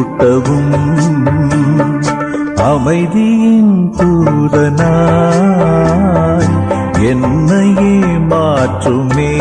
ஊட்டவும் அமைதியின் தூதனாய் என்னையே மாற்றுமே.